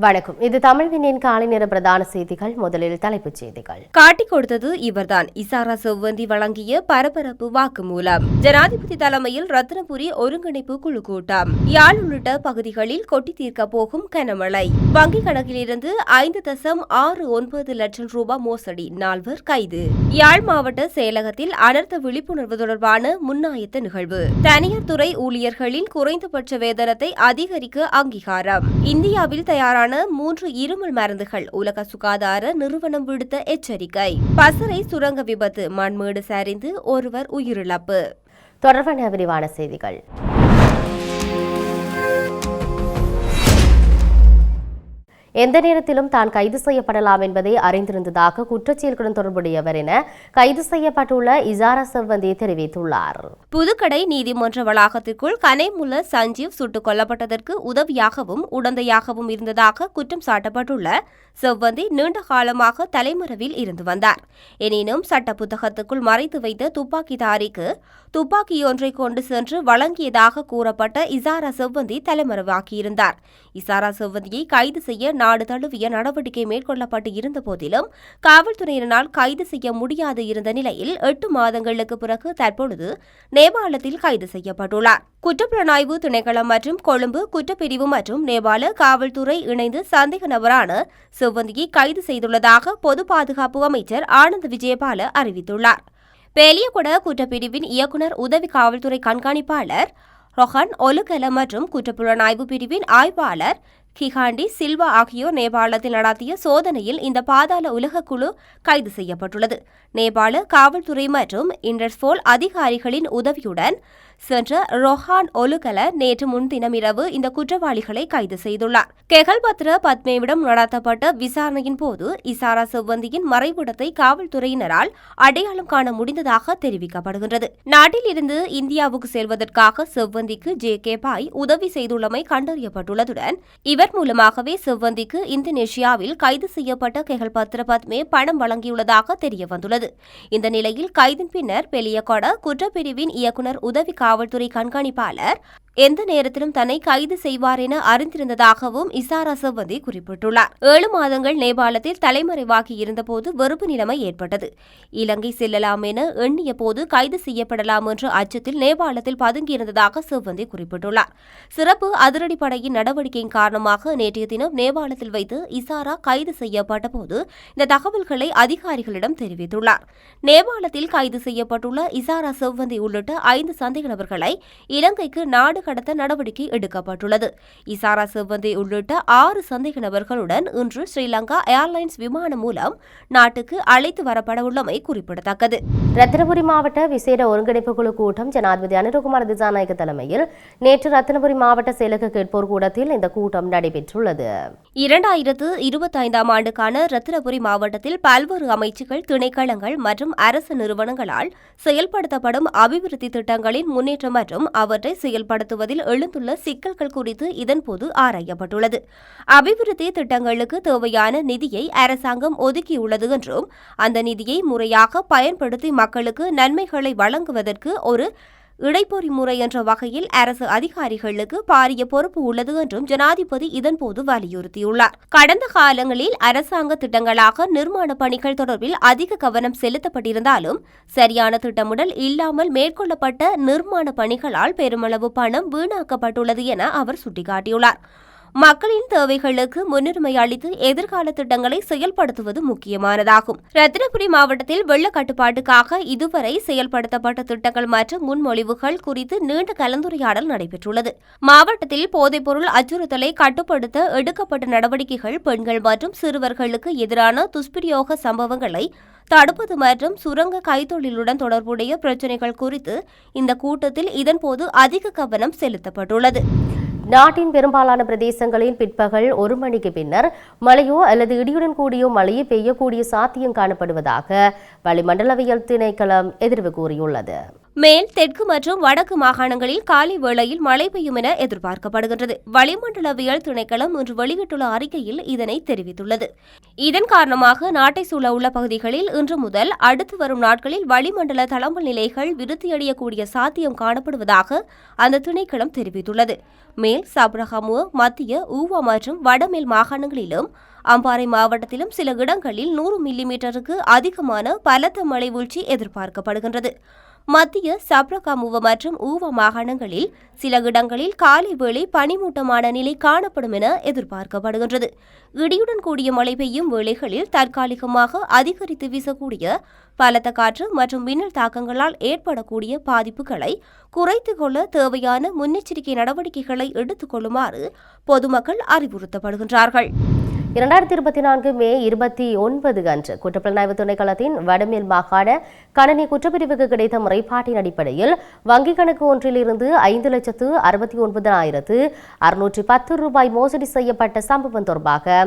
வணக்கம். இது தமிழ்வினின் காலை நேர பிரதான செய்திகள். முதலில் தலைப்புச் செய்திகள். காட்டிக் கொடுத்தது இவர்தான். இசாரா செவ்வந்தி வழங்கிய பரபரப்பு வாக்குமூலம். ஜனாதிபதி தலைமையில் ரத்னபுரி ஒருங்கிணைப்பு குழு கூட்டம். யாழ் உள்ளிட்ட பகுதிகளில் கொட்டி தீர்க்க போகும் கனமழை. வங்கிக் கணக்கிலிருந்து ஐந்து தசம் ஆறு ஒன்பது லட்சம் ரூபாய் மோசடி நால்வர் கைது. யாழ் மாவட்ட செயலகத்தில் அனர்த்த விழிப்புணர்வு தொடர்பான முன்னாயத்த நிகழ்வு. தனியார் துறை ஊழியர்களின் குறைந்தபட்ச வேதனத்தை அதிகரிக்க அங்கீகாரம். இந்தியாவில் தயாரான மூன்று இருமல் மருந்துகள் உலக சுகாதார நிறுவனம் விடுத்த எச்சரிக்கை. பசறை சுரங்க விபத்து மண்மேடு சரிந்து ஒருவர் உயிரிழப்பு. தொடர்பான விரிவான செய்திகள். எந்த நேரத்திலும் தான் கைது செய்யப்படலாம் என்பதை அறிந்திருந்ததாக குற்றச்செயல்களுடன் தொடர்புடையவர் என கைது செய்யப்பட்டுள்ள இசாரா செவ்வந்தி தெரிவித்துள்ளார். புதுக்கடை நீதிமன்ற வளாகத்திற்குள் கனைமுல்ல சஞ்சீவ் சுட்டுக் கொல்லப்பட்டதற்கு உதவியாகவும் உடந்தையாகவும் இருந்ததாக குற்றம் சாட்டப்பட்டுள்ள செவ்வந்தி நீண்ட காலமாக தலைமறைவில் இருந்து வந்தார். எனினும் சட்ட புத்தகத்துக்குள் மறைத்து வைத்த துப்பாக்கிதாரிக்கு துப்பாக்கியொன்றை கொண்டு சென்று வழங்கியதாக கூறப்பட்ட இசாரா செவ்வந்தி தலைமறைவாகியிருந்தார் இசாரா செவ்வந்தியை கைது செய்ய நாடு தழுவிய நடவடிக்கை மேற்கொள்ளப்பட்டு இருந்த போதிலும் காவல்துறையினரால் கைது செய்ய முடியாது இருந்த நிலையில் எட்டு மாதங்களுக்கு பிறகு தற்பொழுது நேபாளத்தில் கைது செய்யப்பட்டுள்ளார். குற்றப்புலனாய்வு திணைக்களம் மற்றும் கொழும்பு குற்றப்பிரிவு மற்றும் நேபாள காவல்துறை இணைந்து சந்தேக நபரான செவ்வந்தியை கைது செய்துள்ளதாக பொது பாதுகாப்பு அமைச்சர் ஆனந்த் விஜயபால அறிவித்துள்ளார். பேலியகுட குற்றப்பிரிவின் இயக்குநர் உதவி காவல்துறை கண்காணிப்பாளர் ரொஹன் ஒலுகல மற்றும் குற்றப்புலனாய்வு பிரிவின் ஆய்வாளர் கிகாண்டி சில்வா ஆகியோர் நேபாளத்தில் நடத்திய சோதனையில் இந்த பாதாள உலக குழு கைது செய்யப்பட்டுள்ளது. நேபாள காவல்துறை மற்றும் இன்டர்போல் அதிகாரிகளின் உதவியுடன் சென்ற ரொஹான் ஒலுகல நேற்று முன்தினம் இரவு இந்த குற்றவாளிகளை கைது செய்துள்ளார். கெகல்பத்ர பத்மேவிடம் நடத்தப்பட்ட விசாரணையின் போது இசாரா செவ்வந்தியின் மறைவிடத்தை காவல்துறையினரால் அடையாளம் காண முடிந்ததாக தெரிவிக்கப்படுகின்றது. நாட்டில் இருந்து இந்தியாவுக்கு செல்வதற்காக செவ்வந்திக்கு ஜே கே பாய் உதவி செய்துள்ளமை கண்டறியப்பட்டுள்ளதுடன் இவர் மூலமாகவே செவ்வந்திக்கு இந்தோனேஷியாவில் கைது செய்யப்பட்ட கெகல்பத்ர பத்மே பணம் வழங்கியுள்ளதாக தெரியவந்துள்ளது. இந்த நிலையில் கைதின் பின்னர் பெலியகொட குற்றப்பிரிவின் இயக்குநர் உதவி காவல்துறை கண்காணிப்பாளர் எந்த நேரத்திலும் தன்னை கைது செய்வார் என அறிந்திருந்ததாகவும் இசாரா செவ்வந்தி குறிப்பிட்டுள்ளார். ஏழு மாதங்கள் நேபாளத்தில் தலைமறைவாகி இருந்தபோது வெறுப்பு நிலைமை ஏற்பட்டது. இலங்கை செல்லலாம் என எண்ணிய போது கைது செய்யப்படலாம் என்ற அச்சத்தில் நேபாளத்தில் பதுங்கியிருந்ததாக செவ்வந்தி குறிப்பிட்டுள்ளார். சிறப்பு அதிரடிப்படையின் நடவடிக்கையின் காரணமாக நேற்றைய தினம் நேபாளத்தில் வைத்து இசாரா கைது செய்யப்பட்ட போது இந்த தகவல்களை அதிகாரிகளிடம் தெரிவித்துள்ளார். நேபாளத்தில் கைது செய்யப்பட்டுள்ள இசாரா செவ்வந்தி உள்ளிட்ட ஐந்து சந்தேக நபர்களை இலங்கைக்கு நாடு கடத்த நடவடிக்கை எடுக்கப்பட்டுள்ளது. இசாரா செவ்வந்தி உள்ளிட்ட ஆறு சந்தேக நபர்களுடன் இன்று ஸ்ரீலங்கா ஏர்லைன்ஸ் விமானம் மூலம் நாட்டுக்கு அழைத்து வரப்படவுள்ளமை குறிப்பிடத்தக்கது. ரத்தினபுரி மாவட்ட விசேட ஒருங்கிணைப்பு குழு கூட்டம் ஜனாதிபதி அனுரகுமார் திசாநாயக்க தலைமையில் நேற்று ரத்தினபுரி மாவட்ட செயலக கேட்போர் கூடத்தில் இந்த கூட்டம் நடைபெற்றுள்ளது. இரண்டாயிரத்து இருபத்தைந்தாம் ஆண்டுக்கான ரத்தினபுரி மாவட்டத்தில் பல்வேறு அமைச்சுகள் திணைக்களங்கள் மற்றும் அரசு நிறுவனங்களால் செயல்படுத்தப்படும் அபிவிருத்தி திட்டங்களின் முன்னேற்றம் மற்றும் அவற்றை நடத்துவதில் எழுந்துள்ள சிக்கல்கள் குறித்து இதன்போது ஆராயப்பட்டுள்ளது. அபிவிருத்தி திட்டங்களுக்கு தேவையான நிதியை அரசாங்கம் ஒதுக்கியுள்ளது என்றும் அந்த நிதியை முறையாக பயன்படுத்தி மக்களுக்கு நன்மைகளை வழங்குவதற்கு ஒரு இடைப்பொறி முறை என்ற வகையில் அரசு அதிகாரிகளுக்கு பாரிய பொறுப்பு உள்ளது என்றும் ஜனாதிபதி இதன்போது வலியுறுத்தியுள்ளார். கடந்த காலங்களில் அரசாங்க திட்டங்களாக நிர்மாண பணிகள் தொடர்பில் அதிக கவனம் செலுத்தப்பட்டிருந்தாலும் சரியான திட்டமிடல் இல்லாமல் மேற்கொள்ளப்பட்ட நிர்மாண பணிகளால் பெருமளவு பணம் வீணாக்கப்பட்டுள்ளது என அவர் சுட்டிக்காட்டியுள்ளார். மக்களின் தேவைகளுக்கு முன்னுரிமை அளித்து எதிர்கால திட்டங்களை செயல்படுத்துவது முக்கியமானதாகும். ரத்தினபுரி மாவட்டத்தில் வெள்ள கட்டுப்பாட்டுக்காக இதுவரை செயல்படுத்தப்பட்ட திட்டங்கள் மற்றும் முன்மொழிவுகள் குறித்து நீண்ட கலந்துரையாடல் நடைபெற்றுள்ளது. மாவட்டத்தில் போதைப்பொருள் அச்சுறுத்தலை கட்டுப்படுத்த எடுக்கப்பட்ட நடவடிக்கைகள் பெண்கள் மற்றும் சிறுவர்களுக்கு எதிரான துஷ்பிரயோக சம்பவங்களை தடுப்பது மற்றும் சுரங்க கைத்தொழிலுடன் தொடர்புடைய பிரச்சினைகள் குறித்து இந்த கூட்டத்தில் இதன்போது அதிக கவனம் செலுத்தப்பட்டுள்ளது. நாட்டின் பெரும்பாலான பிரதேசங்களில் பிற்பகல் ஒரு மணிக்கு பின்னர் மழையோ அல்லது இடியுடன் கூடியோ மழையே பெய்யக்கூடிய சாத்தியம் காணப்படுவதாக வளிமண்டலவியல் திணைக்களம் எதிர்வு கூறியுள்ளது. மேல் தெற்கு மற்றும் வடக்கு மாகாணங்களில் காலை வேளையில் மழை பெய்யும் என எதிர்பார்க்கப்படுகின்றது. வளிமண்டலவியல் திணைக்களம் இன்று வெளியிட்டுள்ள அறிக்கையில் இதனை தெரிவித்துள்ளது. இதன் காரணமாக நாட்டை சூழ உள்ள பகுதிகளில் இன்று முதல் அடுத்து வரும் நாட்களில் வளிமண்டல தளம்பல் நிலைகள் விருத்தியடையக்கூடிய சாத்தியம் காணப்படுவதாக அந்த திணைக்களம் தெரிவித்துள்ளது. மேல் சப்ரஹமுவ மத்திய ஊவா மற்றும் வடமேல் மாகாணங்களிலும் அம்பாறை மாவட்டத்திலும் சில இடங்களில் நூறு மில்லிமீட்டருக்கு அதிகமான பலத்த மழை வீழ்ச்சி எதிர்பார்க்கப்படுகின்றது. மத்திய சப்ரகமுவ மற்றும் ஊவ மாகாணங்களில் சில இடங்களில் காலை வேளை பனிமூட்டமான நிலை காணப்படும் என எதிர்பார்க்கப்படுகின்றது. இடியுடன் கூடிய மழை பெய்யும் வேளைகளில் தற்காலிகமாக அதிகரித்து வீசக்கூடிய பலத்த காற்று மற்றும் மின்னல் தாக்கங்களால் ஏற்படக்கூடிய பாதிப்புகளை குறைத்து கொள்ள தேவையான முன்னெச்சரிக்கை நடவடிக்கைகளை எடுத்துக் கொள்ளுமாறு பொதுமக்கள் அறிவுறுத்தப்படுகின்றார்கள். இரண்டாயிரத்தி இருபத்தி நான்கு மே இருபத்தி ஒன்பது அன்று குற்றப்புலனாய்வு திணைக்களத்தின் வடமேல் மாகாண கணனி குற்றப்பிரிவுக்கு கிடைத்த முறைப்பாட்டின் அடிப்படையில் வங்கிக் கணக்கு ஒன்றிலிருந்து ஐந்து லட்சத்து அறுபத்தி ஒன்பதாயிரத்து அறுநூற்றி பத்து ரூபாய் மோசடி செய்யப்பட்ட சம்பவம் தொடர்பாக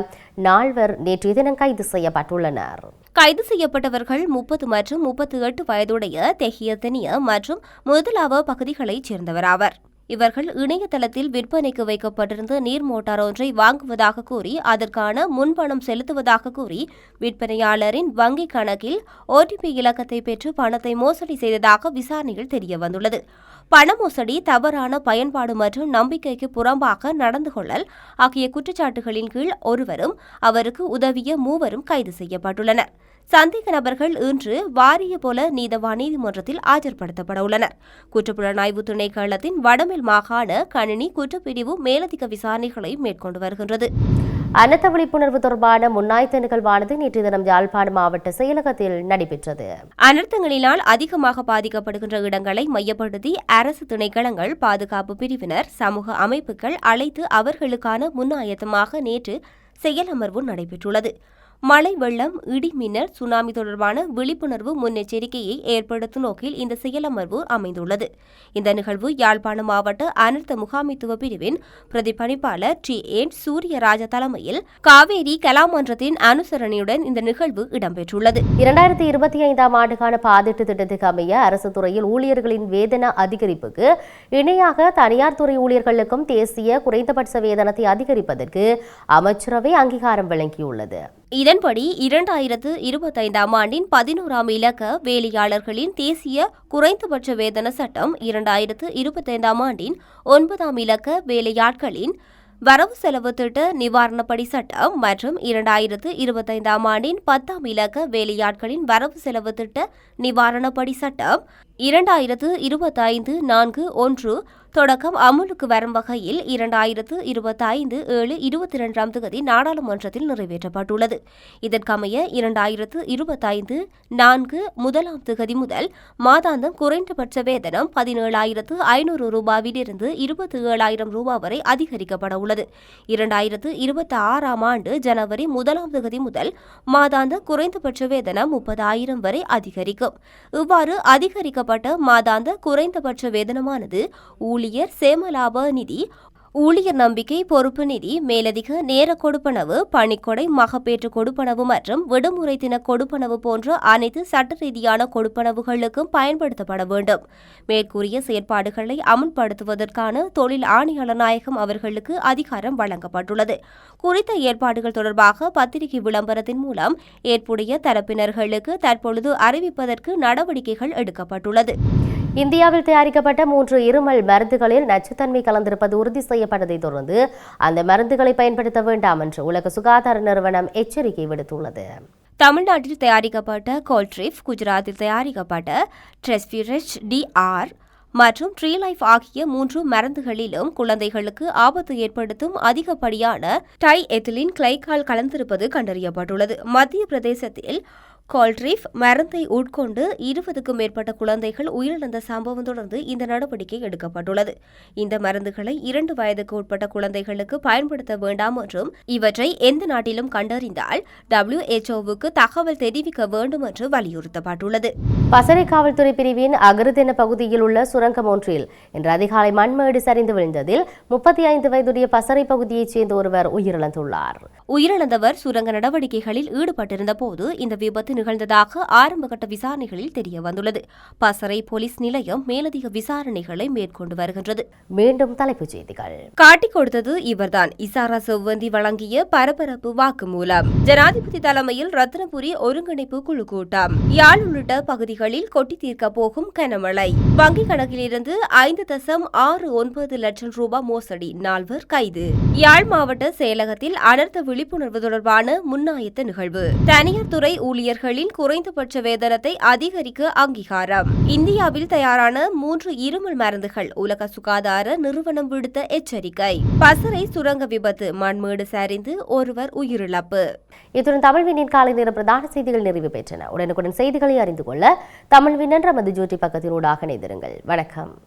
நால்வர் நேற்றைய தினம் கைது செய்யப்பட்டுள்ளனர். கைது செய்யப்பட்டவர்கள் முப்பது மற்றும் முப்பத்தி எட்டு வயதுடைய தெஹியத்தனிய மற்றும் முதலாவ பகுதிகளைச் சேர்ந்தவராவர் இவர்கள் இணையதளத்தில் விற்பனைக்கு வைக்கப்பட்டிருந்த நீர் மோட்டார் ஒன்றை வாங்குவதாக கூறி அதற்கான முன்பணம் செலுத்துவதாக கூறி விற்பனையாளரின் வங்கிக் கணக்கில் ஓடிபி இலக்கத்தை பெற்று பணத்தை மோசடி செய்ததாக விசாரணையில் தெரியவந்துள்ளது. பண மோசடி தவறான பயன்பாடு மற்றும் நம்பிக்கைக்கு புறம்பாக நடந்து கொள்ளல் ஆகிய குற்றச்சாட்டுகளின் கீழ் ஒருவரும் அவருக்கு உதவிய மூவரும் கைது செய்யப்பட்டுள்ளனர். சந்தேக நபர்கள் இன்று வாரிய போல நீதவா நீதிமன்றத்தில் ஆஜர்படுத்தப்பட உள்ளனர். குற்றப்புலனாய்வு திணைக்களத்தின் வடமேல் மாகாண கணினி குற்றப்பிரிவு மேலதிக விசாரணைகளை மேற்கொண்டு வருகின்றது. அன்னத்த விழிப்புணர்வு தொடர்பான முன்னாய்த்த நிகழ்வானது நேற்று தினம் யாழ்ப்பாணம் மாவட்ட செயலகத்தில் நடைபெற்றது. அனர்த்தங்களினால் அதிகமாக பாதிக்கப்படுகின்ற இடங்களை மையப்படுத்தி அரசு திணைக்களங்கள் பாதுகாப்பு பிரிவினர் சமூக அமைப்புகள் அழைத்து அவர்களுக்கான முன்னாயத்தமாக நேற்று செயலமர்வு நடைபெற்றுள்ளது. மழை வெள்ளம் இடி மின்னல் சுனாமி தொடர்பான விழிப்புணர்வு முன்னெச்சரிக்கையை ஏற்படுத்தும் நோக்கில் இந்த செயலமர்வு அமைந்துள்ளது. இந்த நிகழ்வு யாழ்ப்பாணம் மாவட்ட அனர்த்த முகாமைத்துவ பிரிவின் பிரதிபலிப்பாளர் டி. என். சூரியராஜ தலைமையில் காவேரி கலாமன்றத்தின் அனுசரணையுடன் இந்த நிகழ்வு இடம்பெற்றுள்ளது. இரண்டாயிரத்தி இருபத்தி ஐந்தாம் ஆண்டுக்கான பாதிட்டு திட்டத்துக்கு அமைய அரசு துறையில் ஊழியர்களின் வேதன அதிகரிப்புக்கு இணையாக தனியார் துறை ஊழியர்களுக்கும் தேசிய குறைந்தபட்ச வேதனத்தை அதிகரிப்பதற்கு அமைச்சரவை அங்கீகாரம் வழங்கியுள்ளது. இதன்படி இரண்டாயிரத்து இருபத்தைந்தாம் ஆண்டின் பதினோராம் இலக்க வேலையாளர்களின் தேசிய குறைந்தபட்ச வேதன சட்டம் இரண்டாயிரத்து இருபத்தைந்தாம் ஆண்டின் ஒன்பதாம் இலக்க வேலையாட்களின் வரவு செலவு திட்ட நிவாரணப்படி சட்டம் மற்றும் இரண்டாயிரத்து இருபத்தைந்தாம் ஆண்டின் பத்தாம் இலக்க வேலையாட்களின் வரவு செலவு திட்ட நிவாரணப்படி சட்டம் இரண்டாயிரத்து இருபத்தைந்து நான்கு ஒன்று தொடக்கம் அமுலுக்கு வரும் வகையில் இரண்டாயிரத்து இருபத்தைந்து ஏழு இருபத்தி இரண்டாம் தேதி நாடாளுமன்றத்தில் நிறைவேற்றப்பட்டுள்ளது. இதற்கமைய இரண்டாயிரத்து இருபத்தைந்து நான்கு முதலாம் தேதி முதல் மாதாந்தம் குறைந்தபட்ச வேதனம் பதினேழாயிரத்து ஐநூறு ரூபாவிலிருந்து இருபத்தி ஏழாயிரம் ரூபாய் வரை அதிகரிக்கப்பட உள்ளது. இரண்டாயிரத்து இருபத்தி ஆறாம் ஆண்டு ஜனவரி முதலாம் தேதி முதல் மாதாந்த குறைந்தபட்ச வேதனம் முப்பதாயிரம் வரை அதிகரிக்கும். இவ்வாறு அதிகரிக்க வழங்கப்பட்ட மாதாந்த குறைந்தபட்ச வேதனமானது ஊழியர் சேமலாப நிதி ஊழியர் நம்பிக்கை பொறுப்பு நிதி மேலதிக நேர கொடுப்பனவு பணிக்கொடை மகப்பேற்று கொடுப்பனவு மற்றும் விடுமுறை தின கொடுப்பனவு போன்ற அனைத்து சட்ட ரீதியான கொடுப்பனவுகளுக்கும் பயன்படுத்தப்பட வேண்டும். மேற்கூறிய செயற்பாடுகளை அமுல்படுத்துவதற்கான தொழில் ஆணையாளர் நாயகம் அவர்களுக்கு அதிகாரம் வழங்கப்பட்டுள்ளது. குறித்த ஏற்பாடுகள் தொடர்பாக பத்திரிகை விளம்பரத்தின் மூலம் ஏற்புடைய தரப்பினர்களுக்கு தற்பொழுது அறிவிப்பதற்கு நடவடிக்கைகள் எடுக்கப்பட்டுள்ளது. இந்தியாவில் தயாரிக்கப்பட்ட மூன்று இருமல் மருந்துகளில் நச்சுத்தன்மை கலந்திருப்பது உறுதி செய்யப்பட்டதை தொடர்ந்து அந்த மருந்துகளை பயன்படுத்த வேண்டாம் என்று உலக சுகாதார நிறுவனம் எச்சரிக்கை விடுத்துள்ளது. தமிழ்நாட்டில் தயாரிக்கப்பட்ட கோல்ட்ரிஃப் குஜராத்தில் தயாரிக்கப்பட்ட ட்ரெஸ்பிரெச் டிஆர் மற்றும் ட்ரீ லைஃப் ஆகிய மூன்று மருந்துகளிலும் குழந்தைகளுக்கு ஆபத்து ஏற்படுத்தும் அதிகப்படியான டை எத்திலின் கிளைகால் கலந்திருப்பது கண்டறியப்பட்டுள்ளது. மத்திய பிரதேசத்தில் கோல்ட்ரிஃப் மருந்தை உட்கொண்டு இருபதுக்கும் மேற்பட்ட குழந்தைகள் உயிரிழந்த சம்பவம் தொடர்ந்து இந்த நடவடிக்கை எடுக்கப்பட்டுள்ளது. இந்த மருந்துகளை இரண்டு வயதுக்கு உட்பட்ட குழந்தைகளுக்கு பயன்படுத்த வேண்டாம் என்றும் இவற்றை எந்த நாட்டிலும் கண்டறிந்தால் டபிள்யூஎச்ஓவுக்கு தகவல் தெரிவிக்க வேண்டும் என்று வலியுறுத்தப்பட்டுள்ளது. பசறை காவல்துறை பிரிவின் அகிருதென பகுதியில் உள்ள சுரங்கம் ஒன்றில் இன்று அதிகாலை மண்மேடு சரிந்து விழுந்ததில் முப்பத்தி ஐந்து வயதுடைய பசறை பகுதியைச் சேர்ந்த ஒருவர் உயிரிழந்துள்ளார். உயிரிழந்தவர் சுரங்க நடவடிக்கைகளில் ஈடுபட்டிருந்த போது இந்த விபத்து விபத்து நிகழ்ந்ததாக ஆரம்பகட்ட விசாரணைகளில் தெரிய வந்துள்ளது பசறை போலீஸ் நிலையம் மேலதிக விசாரணைகளை மேற்கொண்டு வருகின்றது. மீண்டும் தலைப்புச் செய்திகள். காட்டிக் கொடுத்தது இவர்தான். இசாரா செவ்வந்தி வழங்கிய பரபரப்பு வாக்குமூலம். ஜனாதிபதி தலைமையில் ரத்னபுரி ஒருங்கிணைப்பு குழு கூட்டம். யாழ் உள்ளிட்ட பகுதிகளில் கொட்டி தீர்க்க போகும் கனமழை. வங்கிக் கணக்கிலிருந்து ஐந்து தசம் ஆறு ஒன்பது லட்சம் ரூபாய் மோசடி நால்வர் கைது. யாழ் மாவட்ட செயலகத்தில் அனர்த்த விழிப்புணர்வு தொடர்பான முன்னாயத்த நிகழ்வு. தனியார் துறை ஊழியர்களின் குறைந்தபட்ச வேதனத்தை அதிகரிக்க அங்கீகாரம். இந்தியாவில் தயாரான மூன்று இருமல் மருந்துகள் உலக சுகாதார நிறுவனம் விடுத்த எச்சரிக்கை. பசறை சுரங்க விபத்து மண்மேடு சரிந்து ஒருவர் உயிரிழப்பு. இத்துடன் தமிழ் காலை நேர பிரதான செய்திகள் நிறைவு பெற்றன. உடனுக்குடன் செய்திகளை அறிந்து கொள்ள தமிழ் விண்ணன் நமது ஜோதி பக்கத்தினூடாக இணைந்திருங்கள். வணக்கம்.